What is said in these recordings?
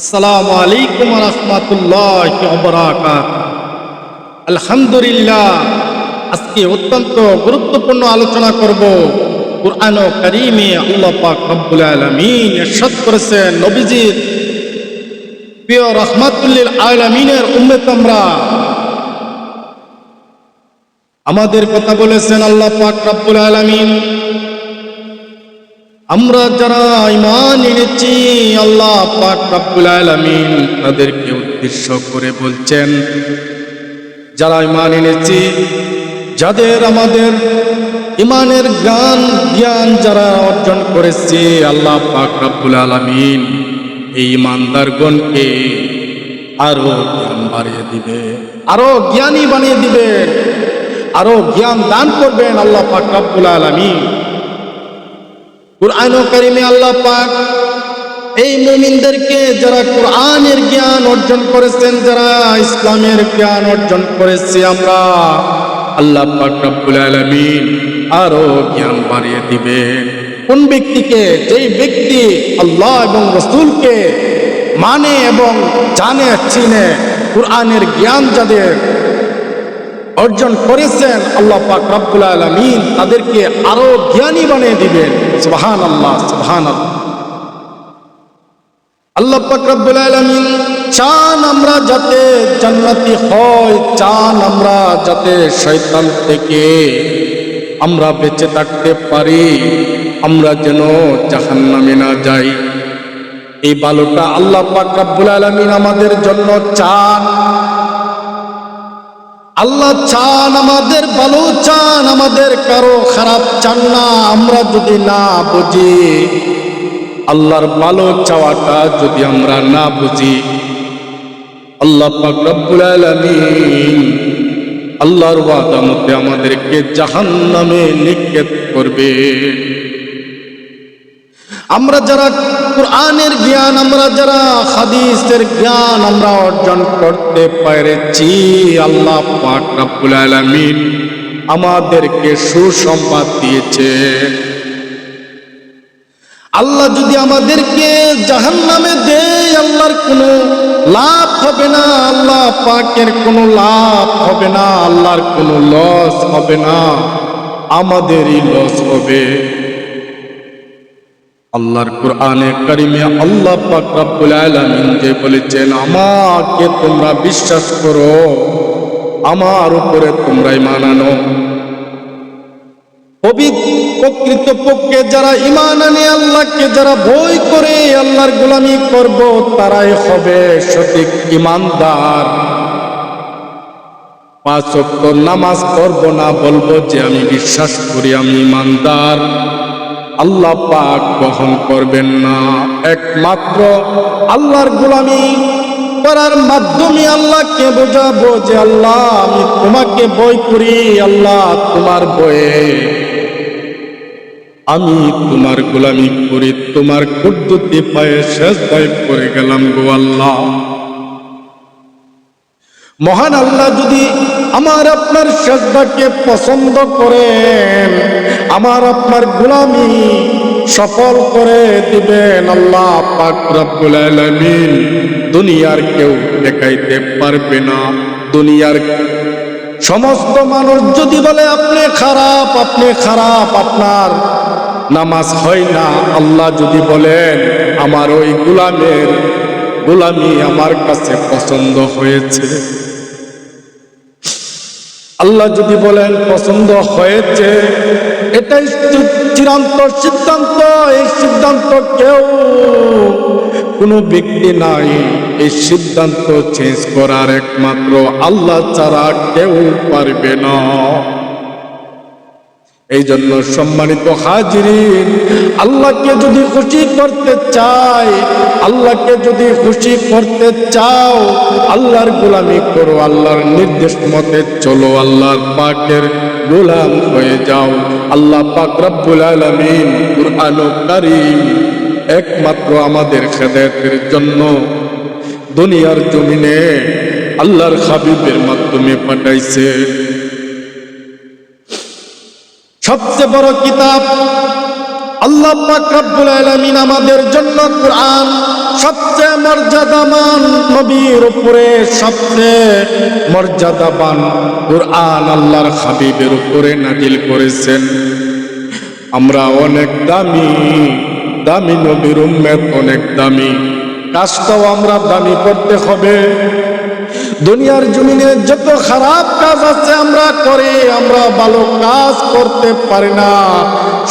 আসসালামু আলাইকুম রহমতুল্লাহ আলহামদুলিল্লাহ, আজকে অত্যন্ত গুরুত্বপূর্ণ আলোচনা করব কুরআন করিমে আল্লাহ পাক রব্বুল আলামিন ইরশাদ করেছেন, নবীজির প্রিয় রহমাতুল্লিল আলামিনের উম্মত আমরা। আমাদের কথা বলেছেন আল্লাহ পাক রব্বুল আলামিন। আমরা যারা ইমান এনেছি, আল্লাহ আলামিন তাদেরকে উদ্দেশ্য করে বলছেন, যারা ইমান এনেছি, যাদের আমাদের ইমানের জ্ঞান জ্ঞান যারা অর্জন করেছে, আল্লাহ পাক রব্বুল আলামিন এই ইমানদারগণকে আরও জ্ঞান বাড়িয়ে দিবে, আরও জ্ঞানী বানিয়ে দিবেন আরও জ্ঞান দান করবেন আল্লাহ পাক রব্বুল আলামিন। কুরআন কারিমে আল্লাহ পাক এই মুমিনদেরকে যারা কোরআনের জ্ঞান অর্জন করেছেন, যারা ইসলামের জ্ঞান অর্জন করেছি আমরা, আল্লাহ পাক রব্বুল আলামিন আরও জ্ঞান বাড়িয়ে দিবেন। কোন ব্যক্তিকে? যেই ব্যক্তি আল্লাহ এবং রসুলকে মানে এবং জানে, চিনে কোরআনের জ্ঞান যাদের অর্জন করেছেন আল্লাহ পাক রব্বুল আলামিন, তাদেরকে আরও জ্ঞানী বানিয়ে দিবেন। সুবহান আল্লাহ সুবহান আল্লাহ পাক রব্বুল আলামিন, চান আমরা যাতে জান্নাতি হয়, চান আমরা যাতে শয়তান থেকে আমরা বেঁচে থাকতে পারি, আমরা যেন জাহান্নামে না যাই। এই বালুটা আল্লাহ পাক রব্বুল আলামিন আমাদের জন্য চান। আল্লাহ চান আমাদের ভালো চান আমাদের কারও খারাপ চান না, আমরা যদি না বুঝি, আল্লাহর ভালো চাওয়াটা যদি আমরা না বুঝি, আল্লাহ আল্লাহর ওয়াদা মতে আমাদেরকে জাহান্নামে নিক্ষেপ করবে। আমরা যারা কোরআনের জ্ঞান, আমরা যারা হাদিসের জ্ঞান আমরা অর্জন করতে পেরেছি, আল্লাহ পাক রব্বুল আলামিন আমাদেরকে সুসংবাদ দিয়েছে। আল্লাহ যদি আমাদেরকে জাহান্নামে দেয়, আল্লাহর কোনো লাভ হবে না, আল্লাহ পাকের কোনো লাভ হবে না, আল্লাহর কোনো লস হবে না, আমাদেরই লস হবে। আল্লাহর কোরআনে কারিমে আল্লাহ পাক রব্বুল আলামিন যে বলেছেন, আমাকে তোমরা বিশ্বাস করো, আমার উপরে তোমরা তোমরাই মানানো প্রকৃত পক্ষে যারা ইমান আনে, আল্লাহকে যারা ভয় করে, আল্লাহর গোলামি করব, তারাই হবে সঠিক ইমানদার পাঁচ নামাজ পড়ব না, বলব যে আমি বিশ্বাস করি, আমি ইমানদার আল্লাহ পাক বহন করবেন না। একমাত্র আল্লাহর গোলামি করার মাধ্যমে আল্লাহকে বোঝাবো যে আল্লাহ, আমি তোমাকে বই করি আল্লাহ তোমার বয়ে আমি তোমার গোলামি করি, তোমার কুদ্দুতি পায়ে শেষ দায় করে গেলাম গো আল্লাহ। মহান আল্লাহ যদি আমার আপনার শ্রদ্ধাকে পছন্দ করেন আমার আপনার গোলামি সফল করে দিবেন আল্লাহ দুনিয়ার কেউ দেখাইতে পারবে না। দুনিয়ার সমস্ত মানুষ যদি বলে, আপনি খারাপ আপনি খারাপ, আপনার নামাজ হয় না। আল্লাহ যদি বলেন, আমার ওই গোলামের গোলামি আমার কাছে পছন্দ হয়েছে। আল্লাহ যদি বলেন পছন্দ হয়েছে, এটাই চিরান্ত সিদ্ধান্ত, এই সিদ্ধান্ত কেউ, কোনো ব্যক্তি নাই। এই সিদ্ধান্ত চেঞ্জ করার একমাত্র আল্লাহ ছাড়া কেউ পারবে না। এই জন্য সম্মানিত হাজিরিন, আল্লাহকে যদি খুশি করতে চাই, আল্লাহকে যদি খুশি করতে চাও, আল্লাহর গোলামি করো, আল্লাহর নির্দেশ মতে চলো, আল্লাহর পাকের গোলাম হয়ে যাও। আল্লাহ পাক রব্বুল আলামিন কুরআন কারীম একমাত্র আমাদের খেদায়েতের জন্য দুনিয়ার জমিনে আল্লাহর হাবিবের মাধ্যমে পাঠাইছে। সবচেয়ে বড় কিতাব আল্লাহ পাক রব্বুল আলামিন আমাদের জন্য কোরআন সবচেয়ে মর্যাদাবান নবীর উপরে সবচেয়ে মর্যাদাবান কোরআন আল্লাহর হাবিবের উপরে নাজিল করেছেন। আমরা অনেক দামি দামি নবীর উম্মেদ অনেক দামি। কাজটাও আমরা দামি করতে হবে। দুনিয়ার জমিনে যত খারাপ কাজ আছে আমরা করে, আমরা ভালো কাজ করতে পারি না।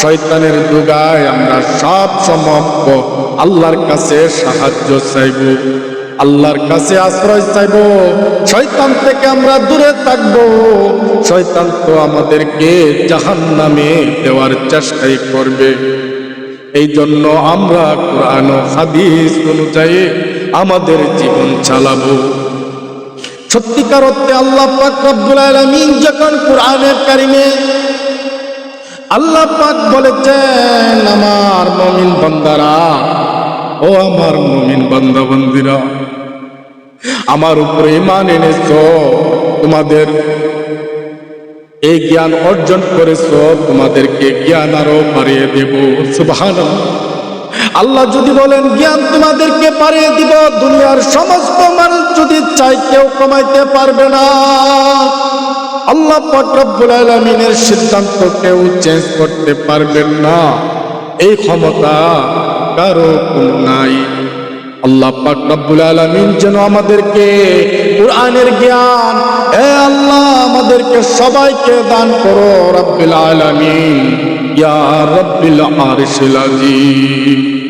শয়তানের দুগায় আমরা সব সময় আল্লাহর কাছে সাহায্য চাইব, আল্লাহর কাছে আশ্রয় চাইব। শয়তান থেকে আমরা দূরে থাকব। শয়তান তো আমাদেরকে জাহান নামে দেওয়ার চেষ্টাই করবে। এই জন্য আমরা কোরআন হাদিস অনুযায়ী আমাদের জীবন চালাবো। সত্যিকার অর্থে আল্লাহ পাক রব্বুল আলামিন যখন কোরআনের কারিমে আল্লাহ পাক বলেছেন, আমার মুমিন বান্দারা, ও আমার মুমিন বান্দা বন্দিরা, আমার উপরে ইমান এনেছো, তোমাদের এই জ্ঞান অর্জন করেছ, তোমাদেরকে জ্ঞান আরও বাড়িয়ে দেব। সুবহানাল্লাহ। আল্লাহ যদি বলেন, জ্ঞান তোমাদেরকে পারিয়ে দিব, দুনিয়ার সমস্ত মানুষ যদি চাই কেউ কমাইতে পারবে না। আল্লাহ পাক রব্বুল আলামিনের সিদ্ধান্ত কেউ চেঞ্জ করতে পারবেন না। এই ক্ষমতা কারও নাই। আল্লাহ পাক আলামিন যেন আমাদেরকে কোরআনের জ্ঞান, এ আল্লাহ আমাদেরকে সবাইকে দান করো রব্বুল আলামিন। ইয়া রব্বিল আরশিল আজিম।